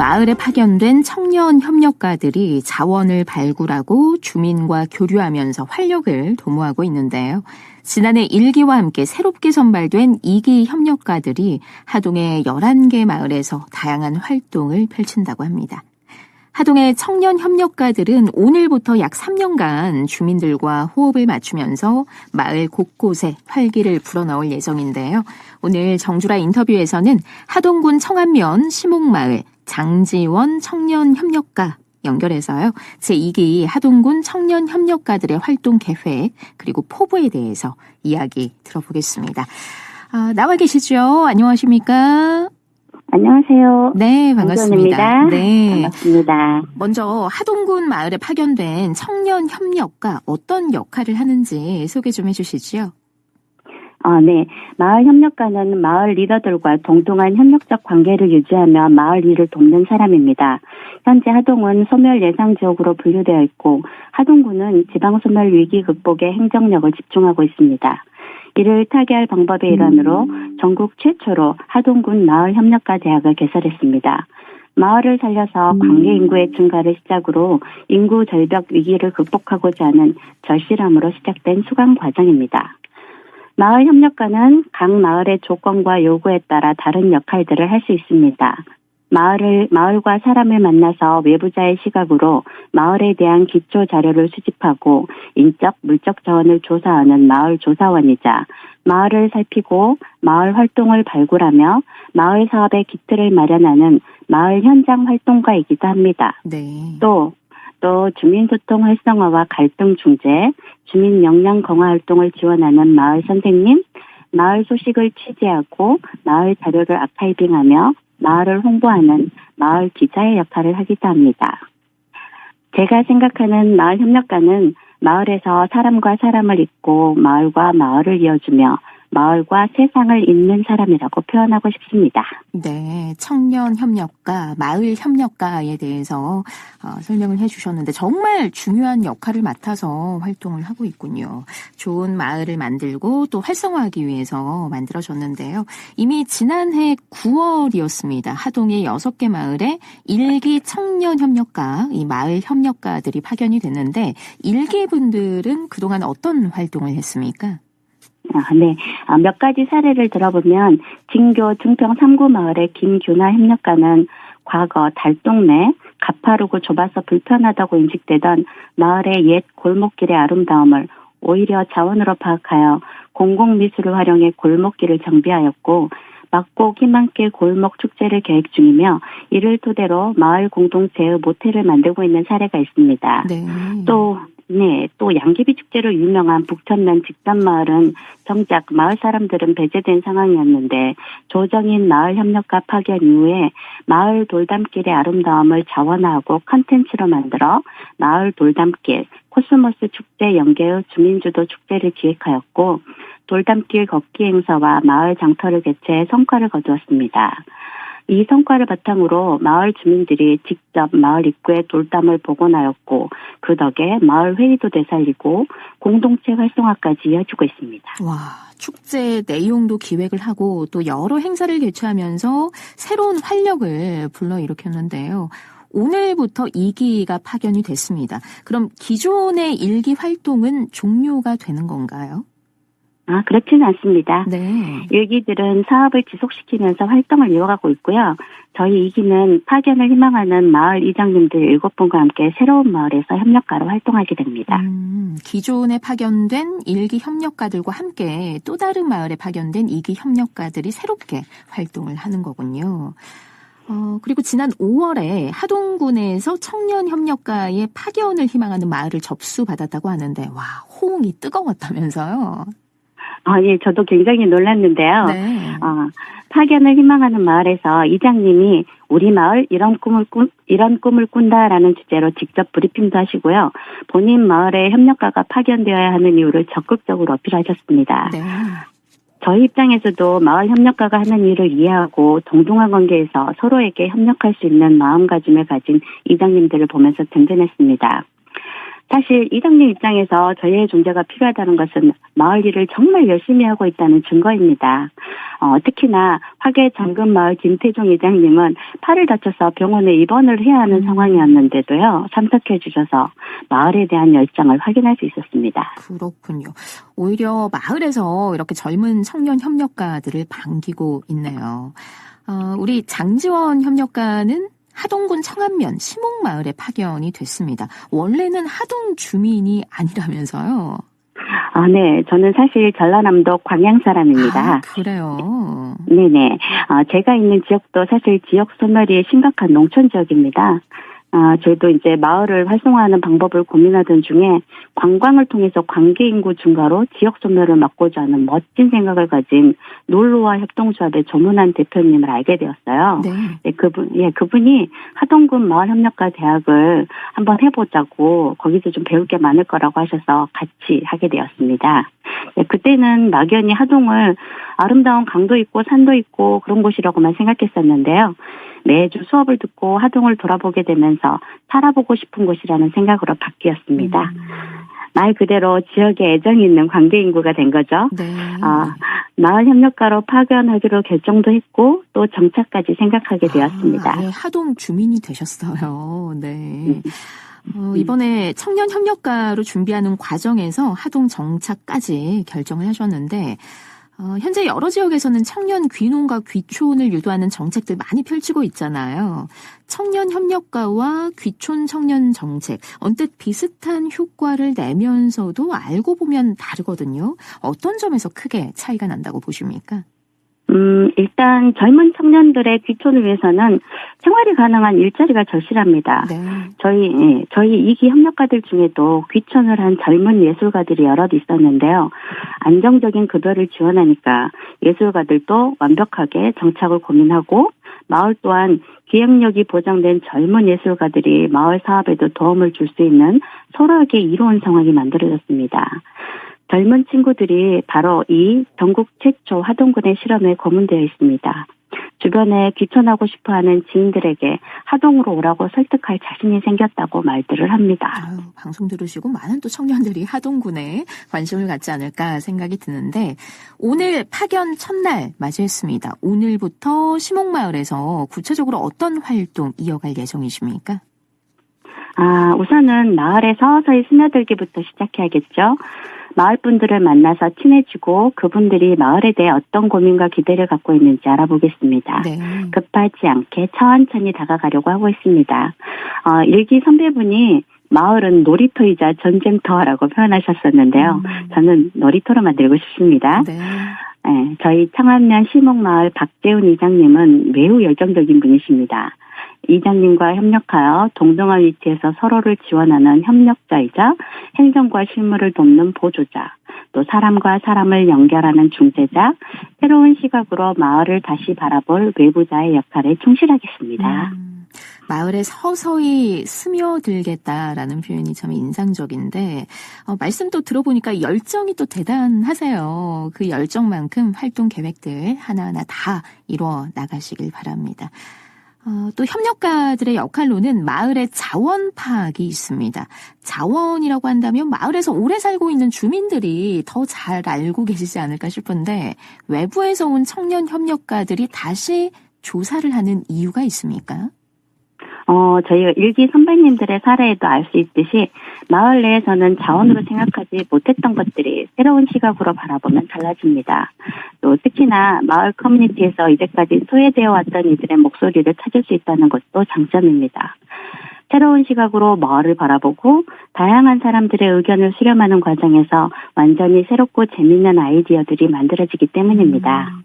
마을에 파견된 청년 협력가들이 자원을 발굴하고 주민과 교류하면서 활력을 도모하고 있는데요. 지난해 1기와 함께 새롭게 선발된 2기 협력가들이 하동의 11개 마을에서 다양한 활동을 펼친다고 합니다. 하동의 청년 협력가들은 오늘부터 약 3년간 주민들과 호흡을 맞추면서 마을 곳곳에 활기를 불어넣을 예정인데요. 오늘 정주라 인터뷰에서는 하동군 청안면 시목마을 장지원 청년 협력가 연결해서요. 제2기 하동군 청년 협력가들의 활동 계획 그리고 포부에 대해서 이야기 들어보겠습니다. 아, 나와 계시죠? 안녕하십니까? 안녕하세요. 네, 반갑습니다. 네. 반갑습니다. 먼저 하동군 마을에 파견된 청년 협력가 어떤 역할을 하는지 소개 좀 해주시죠. 아, 네. 마을 협력가는 마을 리더들과 동등한 협력적 관계를 유지하며 마을 일을 돕는 사람입니다. 현재 하동은 소멸 예상 지역으로 분류되어 있고 하동군은 지방 소멸 위기 극복에 행정력을 집중하고 있습니다. 이를 타개할 방법의 일환으로 전국 최초로 하동군 마을 협력가 대학을 개설했습니다. 마을을 살려서 관계 인구의 증가를 시작으로 인구 절벽 위기를 극복하고자 하는 절실함으로 시작된 수강 과정입니다. 마을 협력가는 각 마을의 조건과 요구에 따라 다른 역할들을 할 수 있습니다. 마을을, 마을과 사람을 만나서 외부자의 시각으로 마을에 대한 기초 자료를 수집하고 인적, 물적 자원을 조사하는 마을 조사원이자 마을을 살피고 마을 활동을 발굴하며 마을 사업의 기틀을 마련하는 마을 현장 활동가이기도 합니다. 네. 또, 또 주민소통 활성화와 갈등 중재, 주민 역량 강화 활동을 지원하는 마을 선생님, 마을 소식을 취재하고 마을 자료를 아카이빙하며 마을을 홍보하는 마을 기자의 역할을 하기도 합니다. 제가 생각하는 마을 협력가는 마을에서 사람과 사람을 잇고 마을과 마을을 이어주며 마을과 세상을 잇는 사람이라고 표현하고 싶습니다. 네, 청년 협력가, 마을 협력가에 대해서 어, 설명을 해주셨는데 정말 중요한 역할을 맡아서 활동을 하고 있군요. 좋은 마을을 만들고 또 활성화하기 위해서 만들어졌는데요. 이미 지난해 9월이었습니다. 하동의 6개 마을에 일기 청년 협력가, 이 마을 협력가들이 파견이 됐는데 일기 분들은 그동안 어떤 활동을 했습니까? 아, 네. 아, 몇 가지 사례를 들어보면 진교 증평 3구 마을의 김규나 협력가는 과거 달동네 가파르고 좁아서 불편하다고 인식되던 마을의 옛 골목길의 아름다움을 오히려 자원으로 파악하여 공공미술을 활용해 골목길을 정비하였고 막고 희망길 골목 축제를 계획 중이며 이를 토대로 마을 공동체의 모텔을 만들고 있는 사례가 있습니다. 네. 또 네, 또 양귀비 축제로 유명한 북천면 직단마을은 정작 마을 사람들은 배제된 상황이었는데 조정인 마을 협력가 파견 이후에 마을 돌담길의 아름다움을 자원화하고 컨텐츠로 만들어 마을 돌담길 코스모스 축제 연계의 주민주도 축제를 기획하였고 돌담길 걷기 행사와 마을 장터를 개최해 성과를 거두었습니다. 이 성과를 바탕으로 마을 주민들이 직접 마을 입구에 돌담을 복원하였고 그 덕에 마을 회의도 되살리고 공동체 활성화까지 이어지고 있습니다. 와, 축제 내용도 기획을 하고 또 여러 행사를 개최하면서 새로운 활력을 불러일으켰는데요. 오늘부터 2기가 파견이 됐습니다. 그럼 기존의 1기 활동은 종료가 되는 건가요? 아, 그렇지는 않습니다. 네. 일기들은 사업을 지속시키면서 활동을 이어가고 있고요. 저희 이기는 파견을 희망하는 마을 이장님들 일곱 분과 함께 새로운 마을에서 협력가로 활동하게 됩니다. 음, 기존에 파견된 일기 협력가들과 함께 또 다른 마을에 파견된 이기 협력가들이 새롭게 활동을 하는 거군요. 어, 그리고 지난 5월에 하동군에서 청년 협력가의 파견을 희망하는 마을을 접수받았다고 하는데, 와, 호응이 뜨거웠다면서요? 아, 예, 저도 굉장히 놀랐는데요. 네. 어, 파견을 희망하는 마을에서 이장님이 우리 마을 이런 꿈을 꾼, 이런 꿈을 꾼다라는 주제로 직접 브리핑도 하시고요. 본인 마을에 협력가가 파견되어야 하는 이유를 적극적으로 어필하셨습니다. 네. 저희 입장에서도 마을 협력가가 하는 일을 이해하고 동등한 관계에서 서로에게 협력할 수 있는 마음가짐을 가진 이장님들을 보면서 든든했습니다. 사실 이장님 입장에서 저희의 존재가 필요하다는 것은 마을 일을 정말 열심히 하고 있다는 증거입니다. 어, 특히나 화계 정금마을 김태종 이장님은 팔을 다쳐서 병원에 입원을 해야 하는 상황이었는데도요, 참석해 주셔서 마을에 대한 열정을 확인할 수 있었습니다. 그렇군요. 오히려 마을에서 이렇게 젊은 청년 협력가들을 반기고 있네요. 어, 우리 장지원 협력가는 하동군 청안면 시목마을에 파견이 됐습니다. 원래는 하동 주민이 아니라면서요. 아, 네. 저는 사실 전라남도 광양 사람입니다. 아, 그래요. 네네. 어, 제가 있는 지역도 사실 지역 소멸이 심각한 농촌 지역입니다. 아, 저희도 이제 마을을 활성화하는 방법을 고민하던 중에 관광을 통해서 관계 인구 증가로 지역 소멸을 막고자 하는 멋진 생각을 가진 놀로와 협동조합의 조문한 대표님을 알게 되었어요. 네. 네, 그분, 예, 그분이 하동군 마을협력가 대학을 한번 해보자고 거기서 좀 배울 게 많을 거라고 하셔서 같이 하게 되었습니다. 네, 그때는 막연히 하동을 아름다운 강도 있고 산도 있고 그런 곳이라고만 생각했었는데요. 매주 수업을 듣고 하동을 돌아보게 되면서 살아보고 싶은 곳이라는 생각으로 바뀌었습니다. 음, 말 그대로 지역에 애정이 있는 관계 인구가 된 거죠. 네. 아, 마을 협력가로 파견하기로 결정도 했고 또 정착까지 생각하게 되었습니다. 아, 예, 하동 주민이 되셨어요. 네. 음. 어, 이번에 청년 협력가로 준비하는 과정에서 하동 정착까지 결정을 하셨는데 어, 현재 여러 지역에서는 청년 귀농과 귀촌을 유도하는 정책들 많이 펼치고 있잖아요. 청년 협력가와 귀촌 청년 정책 언뜻 비슷한 효과를 내면서도 알고 보면 다르거든요. 어떤 점에서 크게 차이가 난다고 보십니까? 음, 일단 젊은 청년들의 귀촌을 위해서는 생활이 가능한 일자리가 절실합니다. 네. 저희 예, 저희 이기 협력가들 중에도 귀촌을 한 젊은 예술가들이 여럿 있었는데요. 안정적인 급여를 지원하니까 예술가들도 완벽하게 정착을 고민하고 마을 또한 기획력이 보장된 젊은 예술가들이 마을 사업에도 도움을 줄 수 있는 서로에게 이로운 상황이 만들어졌습니다. 젊은 친구들이 바로 이 전국 최초 하동군의 실험에 고문되어 있습니다. 주변에 귀촌하고 싶어 하는 지인들에게 하동으로 오라고 설득할 자신이 생겼다고 말들을 합니다. 아유, 방송 들으시고 많은 또 청년들이 하동군에 관심을 갖지 않을까 생각이 드는데 오늘 파견 첫날 맞이했습니다. 오늘부터 시목마을에서 구체적으로 어떤 활동 이어갈 예정이십니까? 아, 우선은 마을에 서서히 스며들기부터 시작해야겠죠. 마을 분들을 만나서 친해지고 그분들이 마을에 대해 어떤 고민과 기대를 갖고 있는지 알아보겠습니다. 네. 급하지 않게 천천히 다가가려고 하고 있습니다. 어, 일기 선배분이 마을은 놀이터이자 전쟁터라고 표현하셨었는데요. 음. 저는 놀이터로 만들고 싶습니다. 네. 네, 저희 청안면 시목마을 박재훈 이장님은 매우 열정적인 분이십니다. 이장님과 협력하여 동등한 위치에서 서로를 지원하는 협력자이자 행정과 실무를 돕는 보조자, 또 사람과 사람을 연결하는 중재자, 새로운 시각으로 마을을 다시 바라볼 외부자의 역할에 충실하겠습니다. 음, 마을에 서서히 스며들겠다라는 표현이 참 인상적인데 어, 말씀 또 들어보니까 열정이 또 대단하세요. 그 열정만큼 활동 계획들 하나하나 다 이루어 나가시길 바랍니다. 어, 또 협력가들의 역할로는 마을의 자원 파악이 있습니다. 자원이라고 한다면 마을에서 오래 살고 있는 주민들이 더 잘 알고 계시지 않을까 싶은데 외부에서 온 청년 협력가들이 다시 조사를 하는 이유가 있습니까? 어, 저희가 일기 선배님들의 사례에도 알 수 있듯이 마을 내에서는 자원으로 생각하지 못했던 것들이 새로운 시각으로 바라보면 달라집니다. 또 특히나 마을 커뮤니티에서 이제까지 소외되어 왔던 이들의 목소리를 찾을 수 있다는 것도 장점입니다. 새로운 시각으로 마을을 바라보고 다양한 사람들의 의견을 수렴하는 과정에서 완전히 새롭고 재밌는 아이디어들이 만들어지기 때문입니다. 음,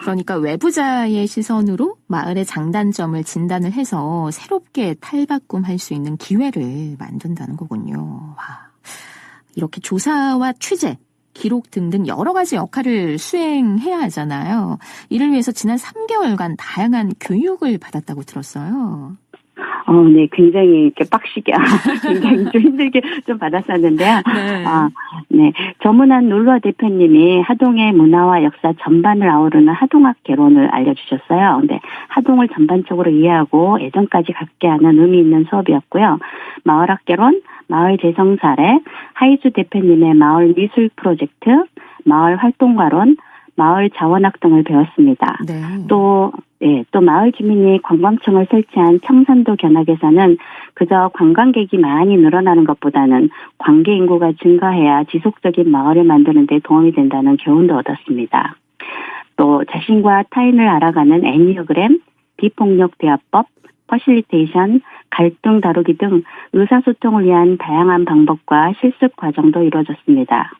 그러니까 외부자의 시선으로 마을의 장단점을 진단을 해서 새롭게 탈바꿈할 수 있는 기회를 만든다는 거군요. 와, 이렇게 조사와 취재, 기록 등등 여러 가지 역할을 수행해야 하잖아요. 이를 위해서 지난 3개월간 다양한 교육을 받았다고 들었어요. 어, 네, 굉장히 이렇게 빡시게, 굉장히 좀 힘들게 좀 받았었는데요. 네. 아, 네. 저문한 놀러 대표님이 하동의 문화와 역사 전반을 아우르는 하동학 개론을 알려주셨어요. 근데 하동을 전반적으로 이해하고 애정까지 갖게 하는 의미 있는 수업이었고요. 마을학 개론, 마을 재성 사례, 하이수 대표님의 마을 미술 프로젝트, 마을 활동가론, 마을 자원학 등을 배웠습니다. 네. 또, 예, 또 마을 주민이 관광청을 설치한 청산도 견학에서는 그저 관광객이 많이 늘어나는 것보다는 관계 인구가 증가해야 지속적인 마을을 만드는 데 도움이 된다는 교훈도 얻었습니다. 또 자신과 타인을 알아가는 애니어그램, 비폭력 대화법, 퍼실리테이션, 갈등 다루기 등 의사소통을 위한 다양한 방법과 실습 과정도 이루어졌습니다.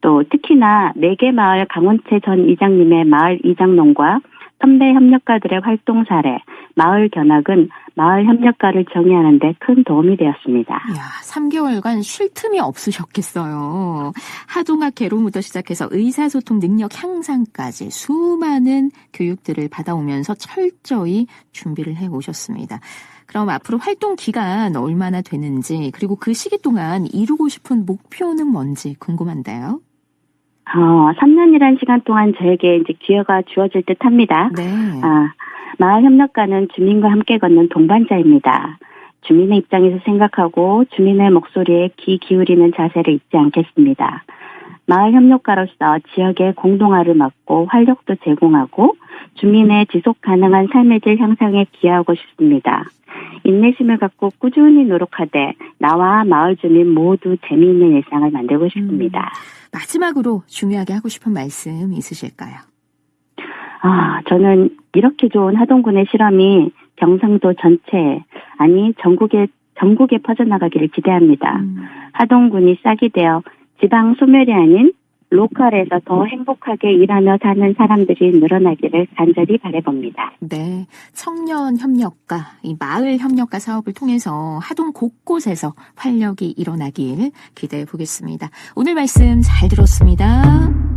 또 특히나 네개 마을 강원채 전 이장님의 마을 이장농과 선배 협력가들의 활동 사례, 마을 견학은 마을 협력가를 정의하는 데 큰 도움이 되었습니다. 야, 3개월간 쉴 틈이 없으셨겠어요. 하동학개로부터 시작해서 의사소통 능력 향상까지 수많은 교육들을 받아오면서 철저히 준비를 해 오셨습니다. 그럼 앞으로 활동 기간 얼마나 되는지, 그리고 그 시기 동안 이루고 싶은 목표는 뭔지 궁금한데요. 어, 3년이란 시간 동안 저에게 이제 기회가 주어질 듯 합니다. 네. 아, 마을 협력가는 주민과 함께 걷는 동반자입니다. 주민의 입장에서 생각하고 주민의 목소리에 귀 기울이는 자세를 잊지 않겠습니다. 마을 협력가로서 지역의 공동화를 막고 활력도 제공하고 주민의 지속 가능한 삶의 질 향상에 기여하고 싶습니다. 인내심을 갖고 꾸준히 노력하되 나와 마을 주민 모두 재미있는 일상을 만들고 싶습니다. 마지막으로 중요하게 하고 싶은 말씀 있으실까요? 아, 저는 이렇게 좋은 하동군의 실험이 경상도 전체, 아니 전국에 전국에 퍼져나가기를 기대합니다. 음, 하동군이 싹이 되어 지방 소멸이 아닌 로컬에서 더 행복하게 일하며 사는 사람들이 늘어나기를 간절히 바라봅니다. 네. 청년 협력가, 이 마을 협력가 사업을 통해서 하동 곳곳에서 활력이 일어나길 기대해 보겠습니다. 오늘 말씀 잘 들었습니다.